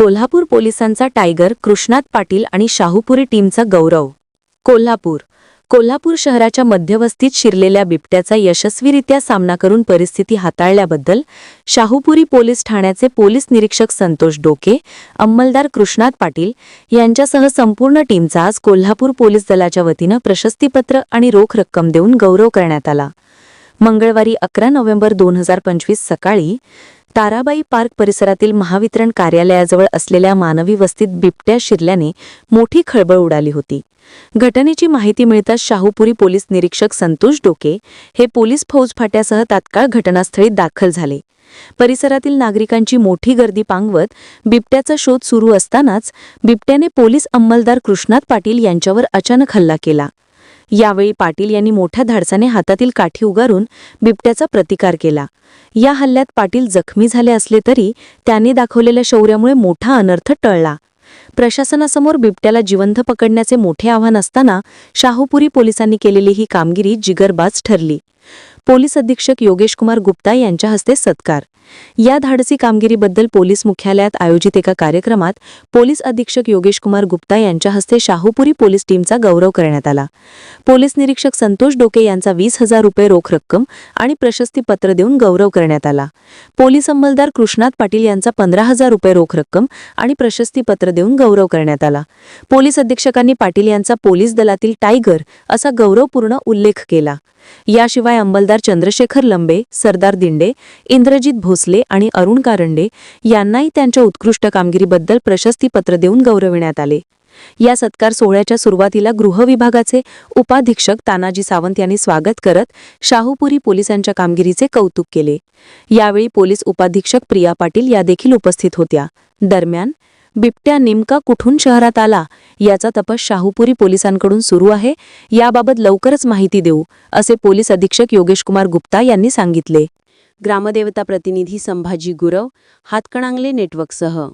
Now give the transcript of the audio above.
कोल्हापूर पोलिसांचा टायगर कृष्णात पाटील आणि शाहूपुरी टीमचा गौरव. कोल्हापूर. कोल्हापूर शहराच्या मध्यवस्तीत शिरलेल्या बिबट्याचा यशस्वीरित्या सामना करून परिस्थिती हाताळल्याबद्दल शाहूपुरी पोलीस ठाण्याचे पोलीस निरीक्षक संतोष डोके अंमलदार कृष्णात पाटील यांच्यासह संपूर्ण टीमचा आज कोल्हापूर पोलीस दलाच्या वतीनं प्रशस्तीपत्र आणि रोख रक्कम देऊन गौरव करण्यात आला. मंगळवारी अकरा नोव्हेंबर दोन हजार पंचवीस सकाळी ताराबाई पार्क परिसरातील महावितरण कार्यालयाजवळ असलेल्या मानवी वस्तीत बिबट्या शिरल्याने मोठी खळबळ उडाली होती. घटनेची माहिती मिळताच शाहूपुरी पोलीस निरीक्षक संतोष डोके हे पोलीस फौज फाट्यासह तात्काळ घटनास्थळी दाखल झाले. परिसरातील नागरिकांची मोठी गर्दी पांगवत बिबट्याचा शोध सुरू असतानाच बिबट्याने पोलीस अंमलदार कृष्णात पाटील यांच्यावर अचानक हल्ला केला. यावेळी पाटील यांनी मोठ्या धाडसाने हातातील काठी उगारून बिबट्याचा प्रतिकार केला. या हल्ल्यात पाटील जखमी झाले असले तरी त्यांनी दाखवलेल्या शौर्यामुळे मोठा अनर्थ टळला. प्रशासनासमोर बिबट्याला जिवंत पकडण्याचे मोठे आव्हान असताना शाहूपुरी पोलिसांनी केलेली ही कामगिरी जिगरबाज ठरली. पोलीस अधीक्षक योगेश कुमार गुप्ता यांच्या हस्ते सत्कार या धाडसी कामगिरीबद्दल पोलीस मुख्यालयात आयोजित एका कार्यक्रमात पोलीस अधीक्षक योगेश कुमार गुप्ता यांच्या हस्ते शाहूपुरी पोलीस टीमचा गौरव करण्यात आला. पोलीस निरीक्षक संतोष डोके यांचा वीस हजार रुपये रोख रक्कम आणि प्रशस्तीपत्र देऊन गौरव करण्यात आला. पोलीस अंमलदार कृष्णात पाटील यांचा पंधरा हजार रुपये रोख रक्कम आणि प्रशस्तीपत्र देऊन गौरव करण्यात आला. पोलीस अधीक्षकांनी पाटील यांचा पोलीस दलातील टायगर असा गौरवपूर्ण उल्लेख केला. याशिवाय अंमलदार चंद्रशेखर लंबे सरदार दिंडे इंद्रजित भोसले आणि अरुण कारंडे यांनाही त्यांच्या उत्कृष्ट कामगिरीबद्दल प्रशस्तीपत्र देऊन गौरविण्यात आले. या सत्कार सोहळ्याच्या सुरुवातीला गृह विभागाचे उपाधीक्षक तानाजी सावंत यांनी स्वागत करत शाहूपुरी पोलिसांच्या कामगिरीचे कौतुक केले. यावेळी पोलीस उपाधीक्षक प्रिया पाटील या देखील उपस्थित होत्या. दरम्यान बिबट्या नेमका कुठून शहरात आला याचा तपास शाहूपुरी पोलिसांकडून सुरू आहे. याबाबत लवकरच माहिती देऊ असे पोलीस अधीक्षक योगेश कुमार गुप्ता यांनी सांगितले. ग्रामदेवता प्रतिनिधी संभाजी गुरव हातकणांगले नेटवर्कसह.